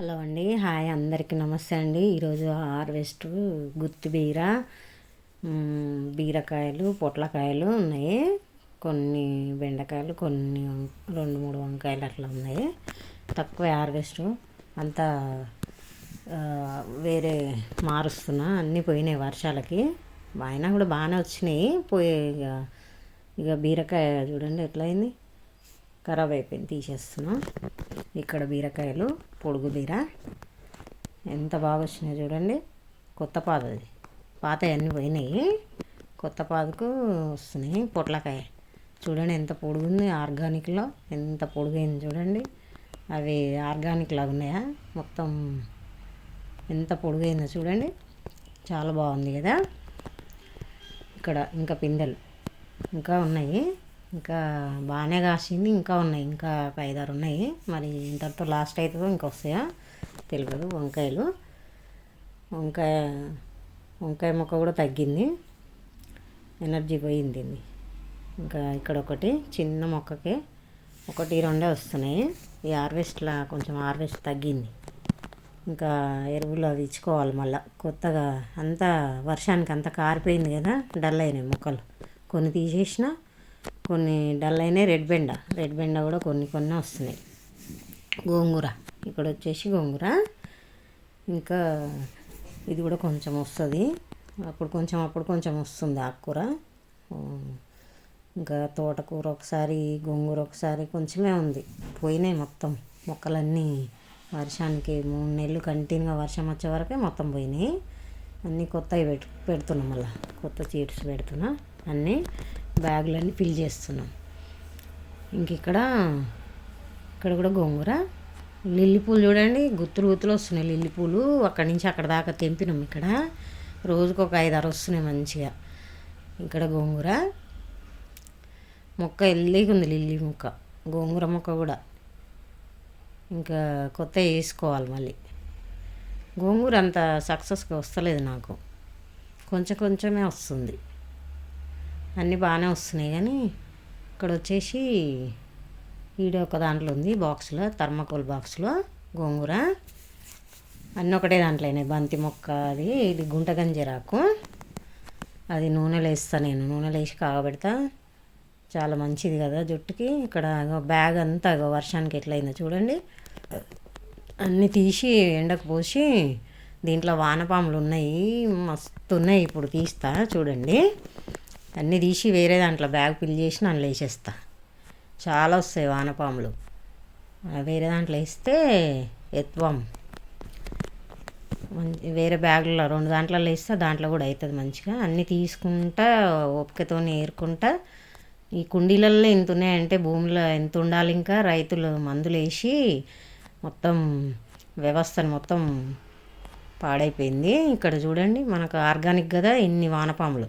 Hello అండి. Hi అందరికీ నమస్తే అండి. ఈరోజు హార్వెస్ట్ గుత్తి బీర బీరకాయలు పొట్లకాయలు ఉన్నాయి. కొన్ని బెండకాయలు కొన్ని వం- రెండు మూడు వంకాయలు అట్లా ఉన్నాయి. తక్కువ హార్వెస్ట్. అంతా వేరే మారుస్తున్నా. అన్నీ పోయినాయి వర్షాలకి. అయినా కూడా బాగానే వచ్చినాయి. పోయే ఇక ఇక బీరకాయ చూడండి ఎట్లయింది? ఖరాబ్ అయిపోయింది తీసేస్తున్నా. ఇక్కడ బీరకాయలు పొడుగు బీర. ఎంత బాగా వచ్చినాయి చూడండి. కొత్త పాదది పాత అన్నీ పోయినాయి. కొత్త పాదకు వస్తున్నాయి పొట్లకాయ. చూడండి ఎంత పొడుగుంది ఆర్గానిక్లో. ఎంత పొడుగైంది చూడండి. అవి ఆర్గానిక్ లాగా ఉన్నాయా? మొత్తం ఎంత పొడుగైందో చూడండి. చాలా బాగుంది కదా. ఇక్కడ ఇంకా పిందెలు ఇంకా ఉన్నాయి. ఇంకా బాగానే కాసింది. ఇంకా ఉన్నాయి. ఇంకా ఒక ఐదారు ఉన్నాయి. మరి ఇంతటితో లాస్ట్ అవుతుందో ఇంకా వస్తాయా? తెలియదు. వంకాయలు. వంకాయ వంకాయ మొక్క కూడా తగ్గింది. ఎనర్జీ పోయింది ఇంకా ఇక్కడ ఒకటి చిన్న మొక్కకి ఒకటి రెండే వస్తున్నాయి. ఈ హార్వెస్ట్లా కొంచెం హార్వెస్ట్ తగ్గింది. ఇంకా ఎరువులు అవి ఇచ్చుకోవాలి మళ్ళీ. కొత్తగా అంతా వర్షానికి అంతా కారిపోయింది కదా. డల్ అయినాయి మొక్కలు. కొన్ని తీసేసిన కొన్ని డల్ అయినాయి. రెడ్ బెండ. రెడ్ బెండ కూడా కొన్ని కొన్ని వస్తున్నాయి. గోంగూర. ఇక్కడ వచ్చేసి గోంగూర. ఇంకా ఇది కూడా కొంచెం వస్తుంది. అప్పుడు కొంచెం అప్పుడు కొంచెం వస్తుంది ఆకుకూర. ఇంకా తోటకూర ఒకసారి గోంగూర ఒకసారి కొంచెమే ఉంది. పోయినాయి మొత్తం. మొక్కలన్నీ వర్షానికి మూడు నెలలు కంటిన్యూగా వర్షం వచ్చే వరకే మొత్తం పోయినాయి. అన్నీ కొత్తవి పెట్టు పెడుతున్నాం మళ్ళీ. కొత్త సీడ్స్ పెడుతున్నా. అన్నీ బ్యాగులన్నీ ఫిల్ చేస్తున్నాం. ఇంక ఇక్కడ ఇక్కడ కూడా గోంగూర లిల్లీ పూలు చూడండి గుత్తులు గుత్తులు వస్తున్నాయి లిల్లీ పూలు. అక్కడి నుంచి అక్కడ దాకా తెంపినాం ఇక్కడ. రోజుకు ఒక ఐదు ఆరు వస్తున్నాయి మంచిగా. ఇక్కడ గోంగూర. మొక్క ఎల్లిగా ఉంది లిల్లీ మొక్క. గోంగూర మొక్క కూడా. ఇంకా కొత్త వేసుకోవాలి మళ్ళీ. గోంగూర అంత సక్సెస్గా వస్తలేదు నాకు. కొంచెం కొంచెమే వస్తుంది. అన్నీ బాగానే వస్తున్నాయి కానీ ఇక్కడ వచ్చేసి ఈడ ఒక దాంట్లో ఉంది బాక్స్లో థర్మకోల్ బాక్స్లో గోంగూర. అన్నీ ఒకటే దాంట్లో అయినాయి. బంతి మొక్క అది ఇది గుంట గంజరాకు అది నూనెలో వేస్తా నేను. నూనెలో వేసి కాగబెడతా. చాలా మంచిది కదా జుట్టుకి. ఇక్కడ బ్యాగ్ అంతా వర్షానికి ఎట్లయిందో చూడండి. అన్నీ తీసి ఎండకు పోసి దీంట్లో వానపాములు ఉన్నాయి. మస్తు ఉన్నాయి ఇప్పుడు తీస్తా చూడండి. అన్నీ తీసి వేరే దాంట్లో బ్యాగ్ ఫిల్ చేసి నన్ను లేచేస్తా. చాలా వస్తాయి వానపాములు. వేరే దాంట్లో వేస్తే ఎత్వం మంచి వేరే బ్యాగుల్లో రెండు దాంట్లో వేస్తే దాంట్లో కూడా అవుతుంది మంచిగా. అన్నీ తీసుకుంటా ఓపికతో ఏరుకుంటా ఈ కుండీలలో ఎంత ఉన్నాయంటే భూమిలో ఎంత ఉండాలి ఇంకా? రైతులు మందులు వేసి మొత్తం వ్యవస్థను మొత్తం పాడైపోయింది. ఇక్కడ చూడండి మనకు ఆర్గానిక్ కదా ఇన్ని వానపాములు.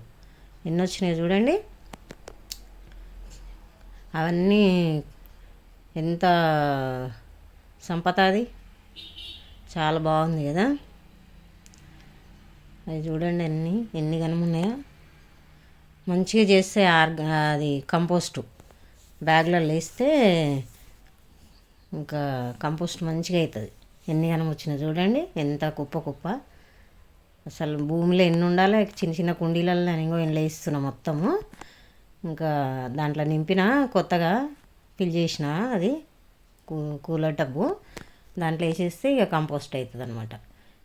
ఎన్ని వచ్చినాయి చూడండి. అవన్నీ ఎంత సంపద అది? చాలా బాగుంది కదా? అది చూడండి ఎన్ని ఎన్ని గనం మంచిగా చేస్తే ఆర్గ అది కంపోస్టు. బ్యాగ్లలో వేస్తే ఇంకా కంపోస్ట్ మంచిగా అవుతుంది ఎన్ని గనం వచ్చినాయి చూడండి ఎంత కుప్ప కుప్ప. అసలు భూమిలో ఎన్ని ఉండాలో చిన్న చిన్న కుండీలలో ఇంకో ఇంట్లో వేస్తున్నా మొత్తము. ఇంకా దాంట్లో నింపిన కొత్తగా ఫిల్ చేసిన అది కూ కూలర్ టబ్బు. దాంట్లో వేసేస్తే ఇక కంపోస్ట్ అవుతుంది అనమాట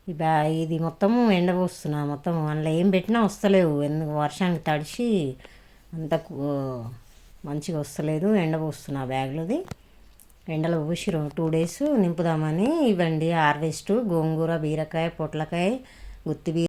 ఈ బ్యా ఇది మొత్తము ఎండబోస్తున్నా మొత్తం అందులో ఏం పెట్టినా వస్తలేవు. ఎందుకు? వర్షానికి తడిచి అంత కూ- మంచిగా వస్తలేదు. ఎండబోస్తున్నా బ్యాగ్లోది. ఎండలో పోసి టూ డేస్ నింపుదామని ఇవ్వండి. హార్వెస్ట్ గోంగూర బీరకాయ పొట్లకాయ గుత్తి బీ